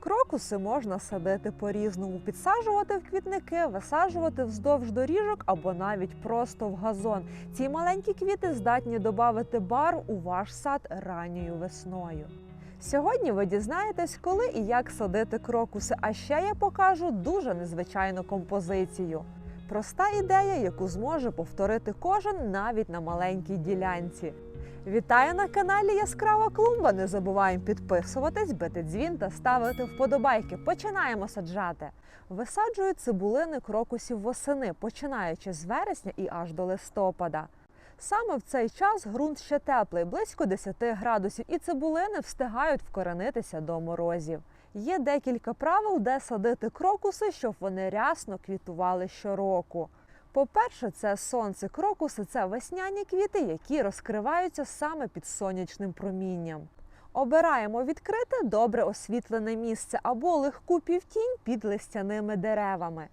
Крокуси можна садити по-різному, підсаджувати в квітники, висаджувати вздовж доріжок або навіть просто в газон. Ці маленькі квіти здатні додати барв у ваш сад ранньою весною. Сьогодні ви дізнаєтесь, коли і як садити крокуси, а ще я покажу дуже незвичайну композицію. Проста ідея, яку зможе повторити кожен навіть на маленькій ділянці. Вітаю на каналі Яскрава Клумба. Не забуваємо підписуватись, бити дзвін та ставити вподобайки. Починаємо саджати. Висаджують цибулини крокусів восени, починаючи з вересня і аж до листопада. Саме в цей час ґрунт ще теплий, близько 10 градусів, і цибулини встигають вкоренитися до морозів. Є декілька правил, де садити крокуси, щоб вони рясно квітували щороку. По-перше, це сонце. Крокуси це весняні квіти, які розкриваються саме під сонячним промінням. Обираємо відкрите, добре освітлене місце або легку півтінь під листяними деревами.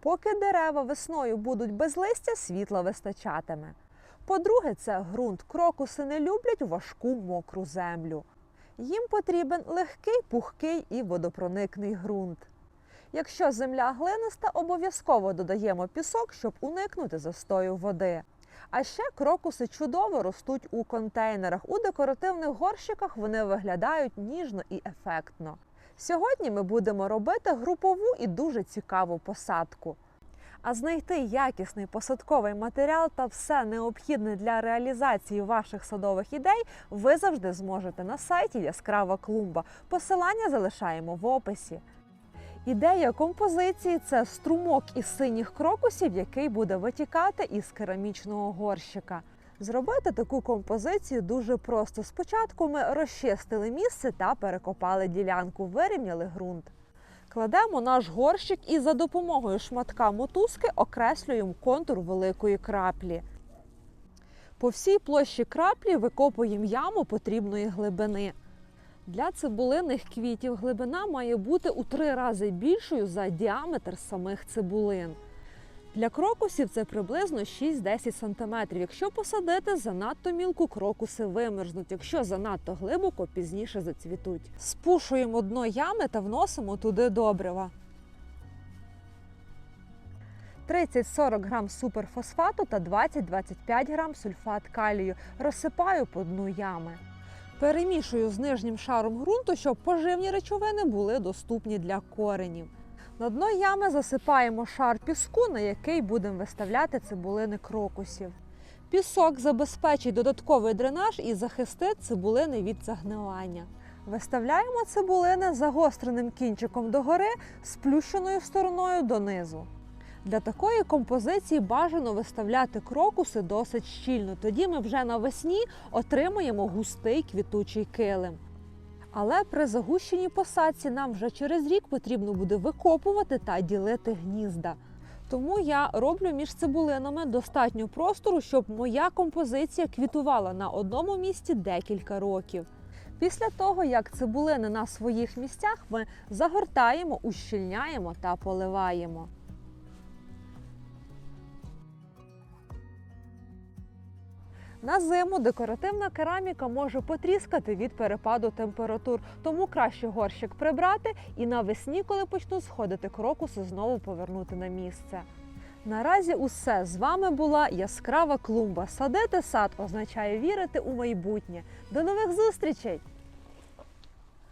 Поки дерева весною будуть без листя, світла вистачатиме. По-друге, це ґрунт. Крокуси не люблять важку мокру землю. Їм потрібен легкий, пухкий і водопроникний ґрунт. Якщо земля глиниста, обов'язково додаємо пісок, щоб уникнути застою води. А ще крокуси чудово ростуть у контейнерах. У декоративних горщиках вони виглядають ніжно і ефектно. Сьогодні ми будемо робити групову і дуже цікаву посадку. А знайти якісний посадковий матеріал та все необхідне для реалізації ваших садових ідей ви завжди зможете на сайті Яскрава клумба. Посилання залишаємо в описі. Ідея композиції це струмок із синіх крокусів, який буде витікати із керамічного горщика. Зробити таку композицію дуже просто. Спочатку ми розчистили місце та перекопали ділянку, вирівняли ґрунт. Кладемо наш горщик і за допомогою шматка мотузки окреслюємо контур великої краплі. По всій площі краплі викопуємо яму потрібної глибини. Для цибулинних квітів глибина має бути у три рази більшою за діаметр самих цибулин. Для крокусів це приблизно 6-10 см. Якщо посадити занадто мілку, крокуси вимерзнуть. Якщо занадто глибоко, пізніше зацвітуть. Спушуємо дно ями та вносимо туди добрива. 30-40 грам суперфосфату та 20-25 грам сульфат калію. Розсипаю по дну ями. Перемішую з нижнім шаром ґрунту, щоб поживні речовини були доступні для коренів. На дно ями засипаємо шар піску, на який будемо виставляти цибулини крокусів. Пісок забезпечить додатковий дренаж і захистить цибулини від загнивання. Виставляємо цибулини загостреним кінчиком догори, сплющеною стороною донизу. Для такої композиції бажано виставляти крокуси досить щільно. Тоді ми вже навесні отримуємо густий квітучий килим. Але при загущеній посадці нам вже через рік потрібно буде викопувати та ділити гнізда. Тому я роблю між цибулинами достатньо простору, щоб моя композиція квітувала на одному місці декілька років. Після того, як цибулини на своїх місцях, ми загортаємо, ущільняємо та поливаємо. На зиму декоративна кераміка може потріскати від перепаду температур, тому краще горщик прибрати і навесні, коли почнуть сходити крокуси, знову повернути на місце. Наразі усе з вами була яскрава клумба. Садити сад означає вірити у майбутнє. До нових зустрічей!